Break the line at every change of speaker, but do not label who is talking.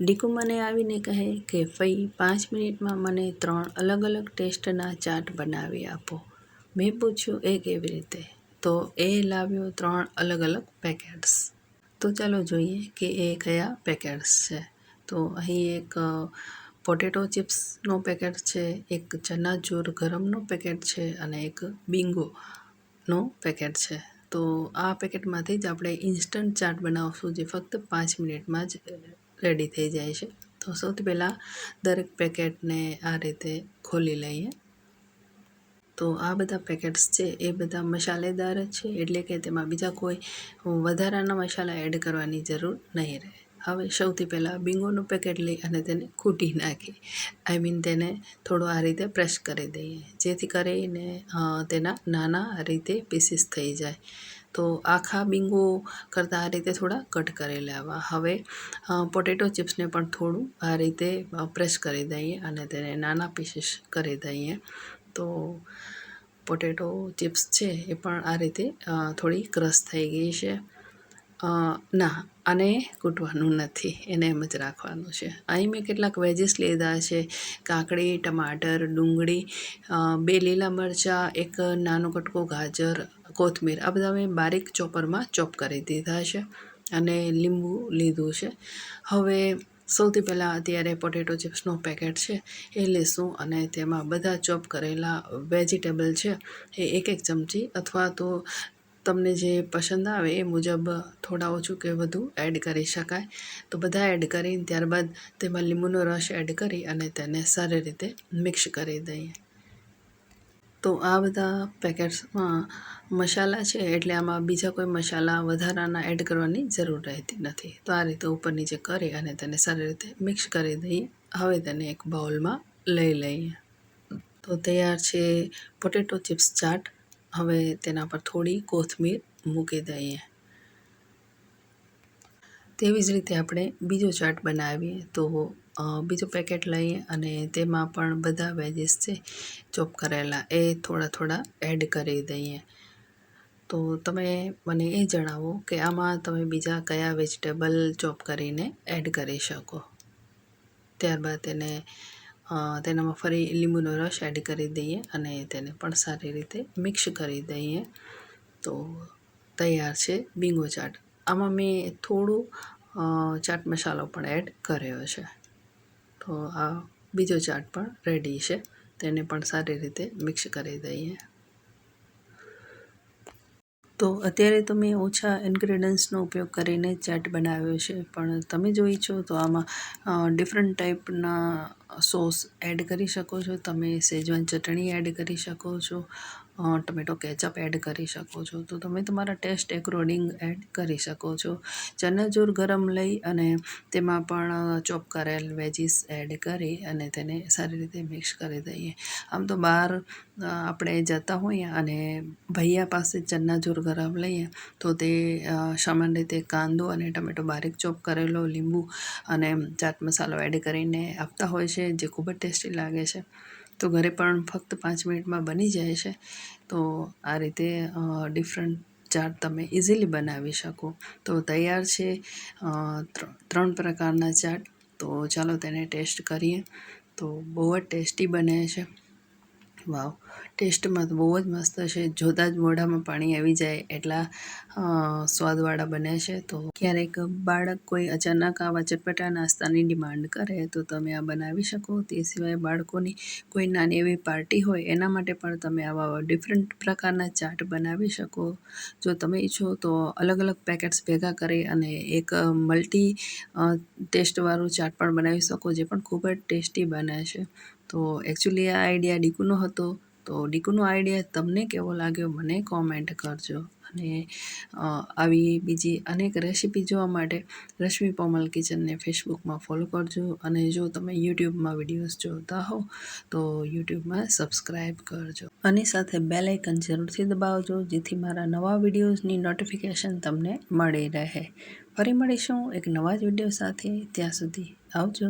ડીકુ મને આવીને કહે કે, ફઈ, પાંચ મિનિટમાં મને ત્રણ અલગ અલગ ટેસ્ટના ચાટ બનાવી આપો. મેં પૂછ્યું, એ કેવી રીતે? તો એ લાવ્યો ત્રણ અલગ અલગ પેકેટ્સ. તો ચાલો જોઈએ કે એ કયા પેકેટ્સ છે. તો અહીં એક પોટેટો ચિપ્સનો પેકેટ છે, એક ચનાચૂર ગરમનો પેકેટ છે અને એક બિંગોનો પેકેટ છે. તો આ પેકેટમાંથી જ આપણે ઇન્સ્ટન્ટ ચાટ બનાવશું જે ફક્ત પાંચ મિનિટમાં જ રેડી થઈ જાય છે. તો સૌથી પહેલાં દરેક પેકેટને આ રીતે ખોલી લઈએ. તો આ બધા પેકેટ્સ છે, એ બધા મસાલેદાર જ છે, એટલે કે તેમાં બીજા કોઈ વધારાના મસાલા એડ કરવાની જરૂર નહીં રહે. હવે સૌથી પહેલાં બિંગોનું પેકેટ લઈ અને તેને ખૂટી નાખી. આઈ મીન તેને થોડો આ રીતે પ્રેસ કરી દઈએ, જેથી કરીને તેના નાના રીતે પીસીસ થઈ જાય. તો આખા બિંગો કરતાં આ રીતે થોડા કટ કરી લેવા. હવે પોટેટો ચિપ્સને પણ થોડું આ રીતે પ્રેસ કરી દઈએ અને તેને નાના પીસીસ કરી દઈએ. તો પોટેટો ચિપ્સ છે એ પણ આ રીતે થોડી ક્રશ થઈ ગઈ છે. ના, આને કૂટવાનું નથી. એને એમ જ રાખવાનું છે. અહીં મેં કેટલાક વેજીસ લીધા છે. કાકડી, ટમાટર, ડુંગળી બે લીલા મરચાં, એક નાનો કટકો ગાજર, કોથમીર. આ બધા મેં બારીક ચોપરમાં ચોપ કરી દીધા છે અને લીંબુ લીધું છે. હવે સૌથી પહેલાં અત્યારે પોટેટો ચિપ્સનો પેકેટ છે. એ લેશું અને તેમાં બધા ચોપ કરેલા વેજીટેબલ છે. એ એક એક ચમચી અથવા તો તમને જે પસંદ આવે એ મુજબ થોડા ઓછું કે વધુ એડ કરી શકાય. તો બધા એડ કરીને ત્યારબાદ તેમાં લીંબુનો રસ એડ કરી અને તેને સારી રીતે મિક્સ કરી દઈએ. તો આ બધા પેકેટ્સમાં મસાલા છે એટલે આમાં બીજા કોઈ મસાલા વધારાના એડ કરવાની જરૂર રહેતી નથી. તો આ રીતે ઉપર નીચે કરી અને તેને સારી રીતે મિક્સ કરી દઈએ. હવે તેને એક બાઉલમાં લઈ લઈએ. તો તૈયાર છે પોટેટો ચિપ્સ ચાટ. હવે તેના પર થોડી કોથમીર મૂકી દઈએ. તેવી જ રીતે આપણે બીજો ચાટ બનાવીએ તો બીજું પેકેટ લઈએ અને તેમાં પણ બધા વેજીસ છે, ચોપ કરેલા, એ થોડા થોડા એડ કરી દઈએ. તો તમે મને એ જણાવો કે આમાં તમે બીજા કયા વેજીટેબલ ચોપ કરીને એડ કરી શકો. ત્યારબાદ તેને તેનામાં ફરી લીંબુનો રસ એડ કરી દઈએ અને તેને પણ સારી રીતે મિક્સ કરી દઈએ. તો તૈયાર છે બીંગો ચાટ. આમાં મેં થોડું ચાટ મસાલો પણ એડ કર્યો છે. તો આ બીજો ચાટ પણ રેડી છે. તેને પણ સારી રીતે મિક્સ કરી દઈએ. તો અત્યારે તો મેં ઓછા ઇન્ગ્રેડિયન્ટ્સનો ઉપયોગ કરીને ચાટ બનાવ્યો છે, પણ તમે જો ઈચ્છો તો આમાં ડિફરન્ટ ટાઈપના સોસ એડ કરી શકો છો. તમે સેજવાન ચટણી એડ કરી શકો છો. ટમેટો કેચઅપ એડ કરી શકો છો. તો તમે તમારા ટેસ્ટ એકોર્ડિંગ એડ કરી શકો છો. ચનાચૂર ગરમ લઈ અને તેમાં પણ ચોપ કરેલ વેજીસ એડ કરી અને તેને સારી રીતે મિક્સ કરી દઈએ. આમ તો બહાર આપણે જતા હોઈએ અને ભૈયા પાસે ચનાચૂર ગરમ લઈએ તો તે સામાન્ય રીતે કાંદો અને ટમેટો બારીક ચોપ કરેલો લીંબુ અને ચાટ મસાલો એડ કરીને આપતા હોય છે, જે ખૂબ જ ટેસ્ટી લાગે છે. તો ઘરે પણ ફક્ત પાંચ મિનિટમાં બની જાય છે. તો આ રીતે ડિફરન્ટ ચાટ તમે ઇઝીલી બનાવી શકો. તો તૈયાર છે ત્રણ પ્રકારના ચાટ. તો ચાલો તેને ટેસ્ટ કરીએ. તો બહુ જ ટેસ્ટી બને છે. વાવ. ટેસ્ટમાં તો બહુ જ મસ્ત છે. જોતાં જ મોઢામાં પાણી આવી જાય એટલા સ્વાદવાળા બને છે. તો ક્યારેક બાળક કોઈ અચાનક આવા ચટપટા નાસ્તાની ડિમાન્ડ કરે તો તમે આ બનાવી શકો. તે સિવાય બાળકોની કોઈ નાની એવી પાર્ટી હોય એના માટે પણ તમે આવા ડિફરન્ટ પ્રકારના ચાટ બનાવી શકો. જો તમે ઈચ્છો તો અલગ અલગ પેકેટ્સ ભેગા કરી અને એક મલ્ટી ટેસ્ટવાળું ચાટ પણ બનાવી શકો જે પણ ખૂબ જ ટેસ્ટી બને છે. તો એકચ્યુઅલી આ આઈડિયા ડીકુનો હતો. તો ડીકુનો આઈડિયા તમને કેવો લાગ્યો મને કોમેન્ટ કરજો. અને આવી બીજી અનેક રેસીપી જોવા માટે રશ્મિ પોમલ કિચનને ફેસબુકમાં ફોલો કરજો. અને જો તમે યુટ્યુબમાં વિડીયોઝ જોતા હો તો યુટ્યુબમાં સબસ્ક્રાઈબ કરજો. અને સાથે બેલ આઇકન જરૂરથી દબાવજો, જેથી મારા નવા વિડીયોઝની નોટિફિકેશન તમને મળી રહે. ફરી મળીશું એક નવા જ વીડિયો સાથે. ત્યાં સુધી આવજો.